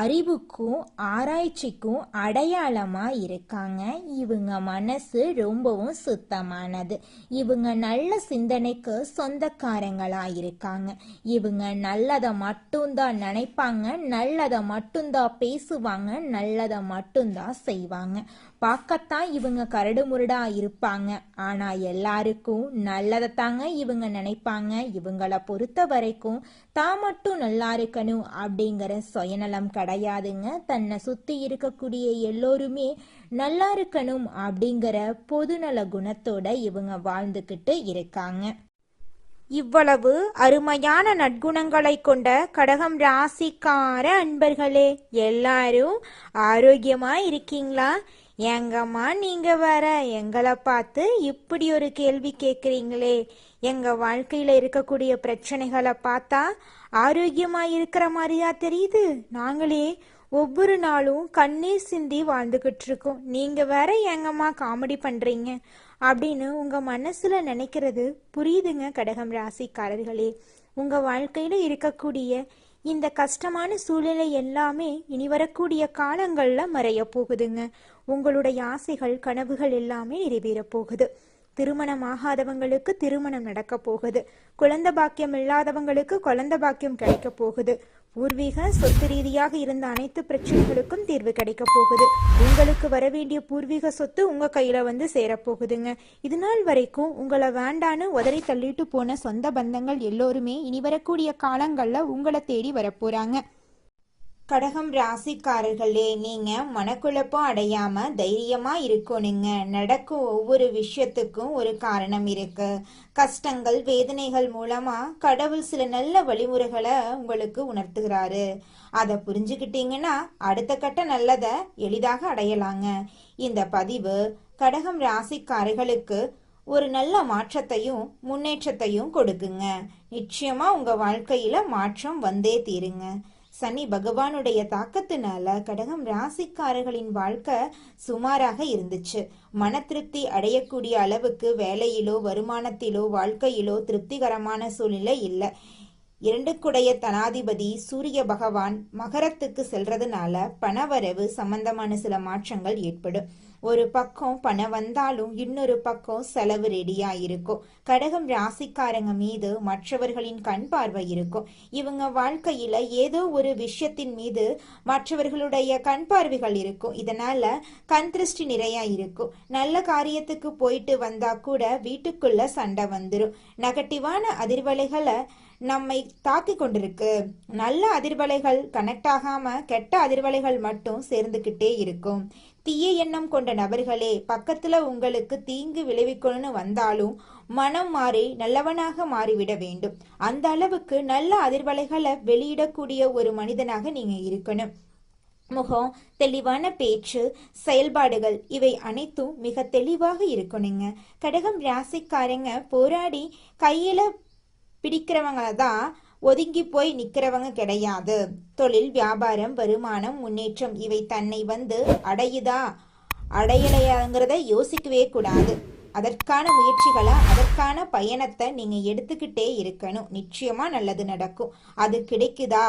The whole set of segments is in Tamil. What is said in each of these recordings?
அறிவுக்கும் ஆராய்ச்சிக்கும் அடையாளமா இருக்காங்க. இவங்க மனசு ரொம்பவும் சுத்தமானது. இவங்க நல்ல சிந்தனைக்கு சொந்தக்காரங்களா இருக்காங்க. இவங்க நல்லதை மட்டும்தான் நினைப்பாங்க. நல்லதை மட்டும்தான் பேசுவாங்க. நல்லதை மட்டும்தான் செய்வாங்க. பார்க்கத்தான் இவங்க கரடுமுரடா இருப்பாங்க. ஆனா எல்லாருக்கும் நல்லதை தாங்க இவங்க நினைப்பாங்க. இவங்கள பொறுத்த வரைக்கும் தான் மட்டும் நல்லா இருக்கணும் அப்படிங்கிற சுயநலம் கிடையாதுங்க தன்னை சுத்தி இருக்கக்கூடிய எல்லோருமே நல்லா இருக்கணும் அப்படிங்கிற பொதுநல குணத்தோட இவங்க வாழ்ந்துக்கிட்டு இருக்காங்க. இவ்வளவு அருமையான நற்குணங்களை கொண்ட கடகம் ராசிக்கார அன்பர்களே எல்லாரும் ஆரோக்கியமா இருக்கீங்களா? எங்கம்மா நீங்க வேற? எங்களை பார்த்து இப்படி ஒரு கேள்வி கேட்குறீங்களே. எங்க வாழ்க்கையில இருக்கக்கூடிய பிரச்சனைகளை பார்த்தா ஆரோக்கியமா இருக்கிற மாதிரியா தெரியுது? நாங்களே ஒவ்வொரு நாளும் கண்ணீர் சிந்தி வாழ்ந்துகிட்டு இருக்கோம் நீங்க வேற எங்கம்மா காமெடி பண்றீங்க? அப்படின்னு உங்க மனசுல நினைக்கிறது புரியுதுங்க கடகம் ராசிக்காரர்களே. உங்க வாழ்க்கையில இருக்கக்கூடிய இந்த கஷ்டமான சூழ்நிலை எல்லாமே இனி வரக்கூடிய காலங்களில் மறைய போகுதுங்க. உங்களுடைய ஆசைகள் கனவுகள் எல்லாமே நிறைவேறப் போகுது. திருமணம் ஆகாதவங்களுக்கு திருமணம் நடக்க போகுது. குழந்த பாக்கியம் இல்லாதவங்களுக்கு குழந்த பாக்கியம் கிடைக்க போகுது. பூர்வீக சொத்து ரீதியாக இருந்த அனைத்து பிரச்சனைகளுக்கும் தீர்வு கிடைக்க போகுது. உங்களுக்கு வர வேண்டிய பூர்வீக சொத்து உங்க கையில வந்து சேரப்போகுதுங்க இது நாள் வரைக்கும் உங்களை வேண்டான்னு உதறி தள்ளிட்டு போன சொந்த பந்தங்கள் எல்லோருமே இனி வரக்கூடிய காலங்கள்ல உங்களை தேடி வரப்போறாங்க கடகம் ராசிக்காரர்களே நீங்க மனக்குழப்பம் அடையாம தைரியமா இருக்கணுங்க. நடக்கும் ஒவ்வொரு விஷயத்துக்கும் ஒரு காரணம் இருக்கு. கஷ்டங்கள் வேதனைகள் மூலமா கடவுள் சில நல்ல வழிமுறைகளை உங்களுக்கு உணர்த்துகிறாரு. அதை புரிஞ்சுக்கிட்டீங்கன்னா அடுத்த கட்ட நல்லதை எளிதாக அடையலாங்க. இந்த பதிவு கடகம் ராசிக்காரர்களுக்கு ஒரு நல்ல மாற்றத்தையும் முன்னேற்றத்தையும் கொடுக்குங்க. நிச்சயமா உங்க வாழ்க்கையில மாற்றம் வந்தே தீருங்க. சனி பகவானுடைய தாக்கத்தினால கடகம் ராசிக்காரர்களின் வாழ்க்கை சுமாராக இருந்துச்சு. மன திருப்தி அடையக்கூடிய அளவுக்கு வேலையிலோ வருமானத்திலோ வாழ்க்கையிலோ திருப்திகரமான சூழ்நிலை இல்லை. இரண்டுக்குடைய தனாதிபதி சூரிய பகவான் மகரத்துக்கு செல்றதுனால பணவரவு சம்பந்தமான சில மாற்றங்கள் ஏற்படும். ஒரு பக்கம் பணம் வந்தாலும் இன்னொரு பக்கம் செலவு ரெடியா இருக்கும் கடகம் ராசிக்காரங்க மீது மற்றவர்களின் கண் பார்வை இருக்கும். இவங்க வாழ்க்கையில ஏதோ ஒரு விஷயத்தின் மீது மற்றவர்களுடைய கண் பார்வைகள் இருக்கும். இதனால கண் திருஷ்டி நிறைய இருக்கும். நல்ல காரியத்துக்கு போயிட்டு வந்தா கூட வீட்டுக்குள்ள சண்டை வந்துடும் நெகட்டிவான அதிர்வலைகளை நம்மை தாக்கி கொண்டிருக்கு. நல்ல அதிர்வலைகள் கனெக்ட் ஆகாம கெட்ட அதிர்வலைகள் மட்டும் சேர்ந்துகிட்டே இருக்கும். தீய எண்ணம் கொண்ட நபர்களே பக்கத்துல உங்களுக்கு தீங்கு விளைவிக்கணும்னு வந்தாலும் மனம் மாறி நல்லவனாக மாறிவிட வேண்டும். அந்த அளவுக்கு நல்ல அதிர்வலைகளை வெளியிடக்கூடிய ஒரு மனிதனாக நீங்க இருக்கணும். முகம் தெளிவான பேச்சு செயல்பாடுகள் இவை அனைத்தும் மிக தெளிவாக இருக்கணுங்க. கடகம் ராசிக்காரங்க போராடி கையில பிடிக்கிறவங்க தான் ஒதுங்கி போய் நிக்கிறவங்க கிடையாது. தொழில் வியாபாரம் வருமானம் முன்னேற்றம் இவை தன்னை வந்து அடையுதா அடையலையாங்கிறத யோசிக்கவே கூடாது. அதற்கான முயற்சிகளை அதற்கான பயணத்தை நீங்க எடுத்துக்கிட்டே இருக்கணும். நிச்சயமா நல்லது நடக்கும். அது கிடைக்குதா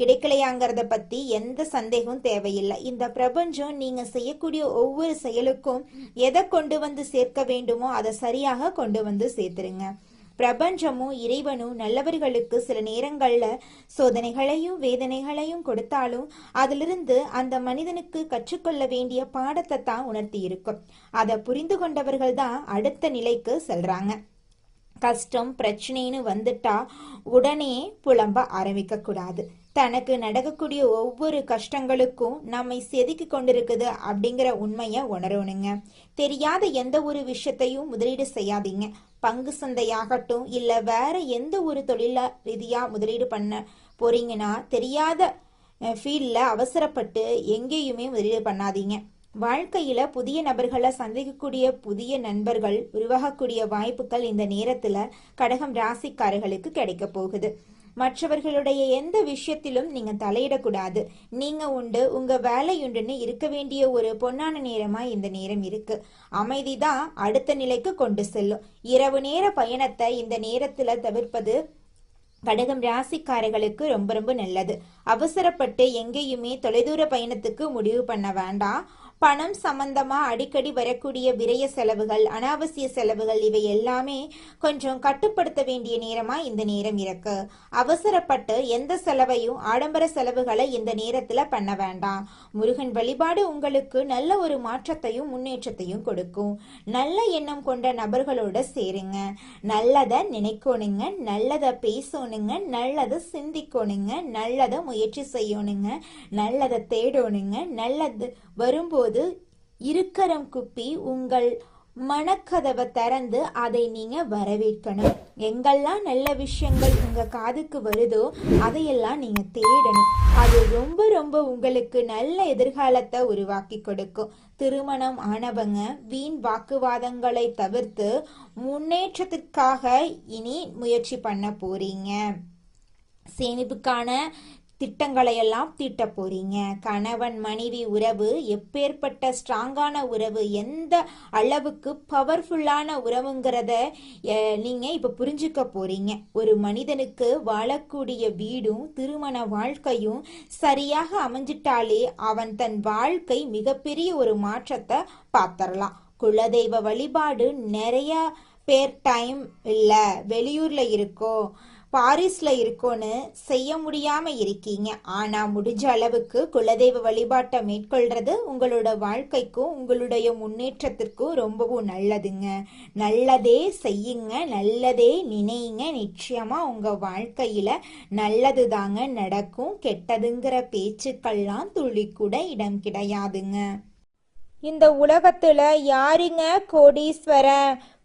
கிடைக்கலையாங்கிறத பத்தி எந்த சந்தேகமும் தேவையில்லை. இந்த பிரபஞ்சம் நீங்க செய்யக்கூடிய ஒவ்வொரு செயலுக்கும் எதை கொண்டு வந்து சேர்க்க வேண்டுமோ அதை சரியாக கொண்டு வந்து சேர்த்துருங்க. பிரபஞ்சமும் இறைவனும் நல்லவர்களுக்கு சில நேரங்கள்ல சோதனைகளையும் வேதனைகளையும் கொடுத்தாலும் அதிலிருந்து அந்த மனிதனுக்கு கற்றுக்கொள்ள வேண்டிய பாடத்தை தான் உணர்த்தி இருக்கும் அதை புரிந்து கொண்டவர்கள் தான் அடுத்த நிலைக்கு செல்றாங்க. கஷ்டம் பிரச்சனைன்னு வந்துட்டா உடனே புலம்ப ஆரம்பிக்க கூடாது தனக்கு நடக்கக்கூடிய ஒவ்வொரு கஷ்டங்களுக்கும் நம்மை செதுக்கி கொண்டிருக்குது அப்படிங்கிற உண்மையை உணரணுங்க. தெரியாத எந்த ஒரு விஷயத்தையும் முதலீடு செய்யாதீங்க. பங்கு சந்தையாகட்டும் இல்ல வேற எந்த ஒரு தொழில ரீதியா முதலீடு பண்ண போறீங்கன்னா தெரியாத ஃபீல்டில் அவசரப்பட்டு எங்கேயுமே முதலீடு பண்ணாதீங்க. வாழ்க்கையில புதிய நபர்களை சந்திக்கக்கூடிய புதிய நண்பர்கள் உருவாகக்கூடிய வாய்ப்புகள் இந்த நேரத்துல கடகம் ராசிக்காரர்களுக்கு கிடைக்க போகுது. மற்றவர்களுடைய எந்த விஷயத்திலும் நீங்க தலையிடக்கூடாது. நீங்க உண்டு உங்க வேலையுண்டுன்னு இருக்க வேண்டிய ஒரு பொன்னான நேரமா இந்த நேரம் இருக்கு. அமைதிதான் அடுத்த நிலைக்கு கொண்டு செல்லும். இரவு நேர பயணத்தை இந்த நேரத்துல தவிர்ப்பது கடகம் ராசிக்காரர்களுக்கு ரொம்ப ரொம்ப நல்லது. அவசரப்பட்டு எங்கேயுமே தொலைதூர பயணத்துக்கு முடிவு பண்ண வேண்டாம். பணம் சம்பந்தமா அடிக்கடி வரக்கூடிய விரய செலவுகள் அனாவசிய செலவுகள் இவை எல்லாமே கொஞ்சம் கட்டுப்படுத்த வேண்டிய நேரமா இந்த நேரம் இருக்கு. அவசரப்பட்டு எந்த செலவையும் ஆடம்பர செலவுகளை இந்த நேரத்துல பண்ண வேண்டாம். முருகன் வழிபாடு உங்களுக்கு நல்ல ஒரு மாற்றத்தையும் முன்னேற்றத்தையும் கொடுக்கும். நல்ல எண்ணம் கொண்ட நபர்களோட சேருங்க. நல்லதை நினைக்கணுங்க நல்லதை பேசணுங்க நல்லதை சிந்திக்கணுங்க நல்லதை முயற்சி செய்யணுங்க நல்லதை தேடணுங்க நல்லது வரும்போது இருக்கரம் குப்பி உங்கள் மனக்கதவை திறந்து அதை நீங்க வரவேற்கணும். எங்கெல்லாம் நல்ல விஷயங்கள் உங்க காதுக்கு வருதோ அதையெல்லாம் நீங்க தேடணும். அது ரொம்ப ரொம்ப உங்களுக்கு நல்ல எதிர்காலத்தை உருவாக்கி கொடுக்கும். திருமணம் ஆனவங்க வீண் வாக்குவாதங்களை தவிர்த்து முன்னேற்றத்திற்காக இனி முயற்சி பண்ண போறீங்க. சேமிப்புக்கான திட்டங்களையெல்லாம் தீட்ட போறீங்க. கணவன் மனைவி உறவு எப்பேற்பட்ட ஸ்ட்ராங்கான உறவு எந்த அளவுக்கு பவர்ஃபுல்லான உறவுங்கிறத நீங்கள் நீங்க இப்ப புரிஞ்சுக்க போறீங்க. ஒரு மனிதனுக்கு வாழக்கூடிய வீடும் திருமண வாழ்க்கையும் சரியாக அமைஞ்சிட்டாலே அவன் தன் வாழ்க்கை மிகப்பெரிய ஒரு மாற்றத்தை பார்த்துடலாம் குலதெய்வ வழிபாடு நிறைய பேர் டைம் இல்லை வெளியூர்ல இருக்கோ பாரிஸ்ல இருக்கோன்னு செய்ய முடியாம இருக்கீங்க. ஆனா முடிஞ்ச அளவுக்கு குலதெய்வ வழிபாட்டை மேற்கொள்றது உங்களோட வாழ்க்கைக்கும் உங்களுடைய முன்னேற்றத்திற்கும் ரொம்பவும் நல்லதுங்க. நல்லதே செய்யுங்க நல்லதே நினைங்க. நிச்சயமா உங்க வாழ்க்கையில நல்லது தாங்க நடக்கும். கெட்டதுங்கிற பேச்சுக்கள்லாம் துளி கூட இடம் கிடையாதுங்க. இந்த உலகத்துல யாருங்க கோடீஸ்வரன்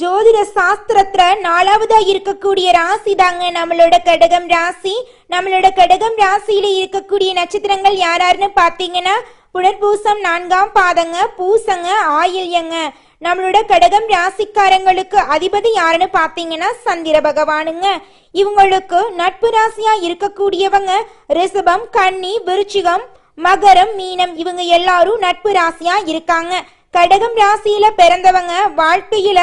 ஜோதிட சாஸ்திரத்துல நாலாவதா இருக்கக்கூடிய ராசி தாங்க நம்மளோட கடகம் ராசி. நம்மளோட கடகம் ராசியில இருக்கக்கூடிய நட்சத்திரங்கள் யாராருன்னு பாத்தீங்கன்னா புனர்பூசம் நான்காம் பாதங்க பூசங்க ஆயில்யங்க. நம்மளோட கடகம் ராசிக்காரங்களுக்கு அதிபதி யாருன்னு பாத்தீங்கன்னா சந்திர பகவானுங்க. இவங்களுக்கு நட்பு ராசியா இருக்கக்கூடியவங்க ரிசபம் கன்னி விருச்சிகம் மகரம் மீனம் இவங்க எல்லாரும் நட்பு ராசியா இருக்காங்க. கடகம் ராசியில பிறந்தவங்க வாழ்க்கையில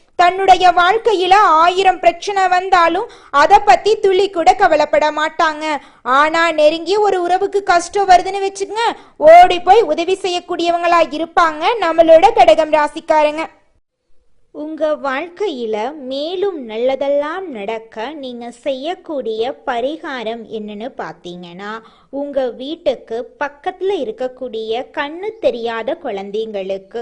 தன்னுடைய வாழ்க்கையில ஆயிரம் பிரச்சனை வந்தாலும் அதை பத்தி துளி கூட கவலைப்பட மாட்டாங்க. ஆனா நெருங்கிய ஒரு உறவுக்கு கஷ்டம் வருதுன்னு வச்சுக்கங்க ஓடி போய் உதவி செய்யக்கூடியவங்களா இருப்பாங்க. நம்மளோட கடகம் ராசிக்காரங்க. உங்க வாழ்க்கையில மேலும் நல்லதெல்லாம் நடக்க நீங்க செய்யக்கூடிய பரிகாரம் என்னன்னு பார்த்தீங்கன்னா உங்க வீட்டுக்கு பக்கத்துல இருக்கக்கூடிய கண்ணு தெரியாத குழந்தைங்களுக்கு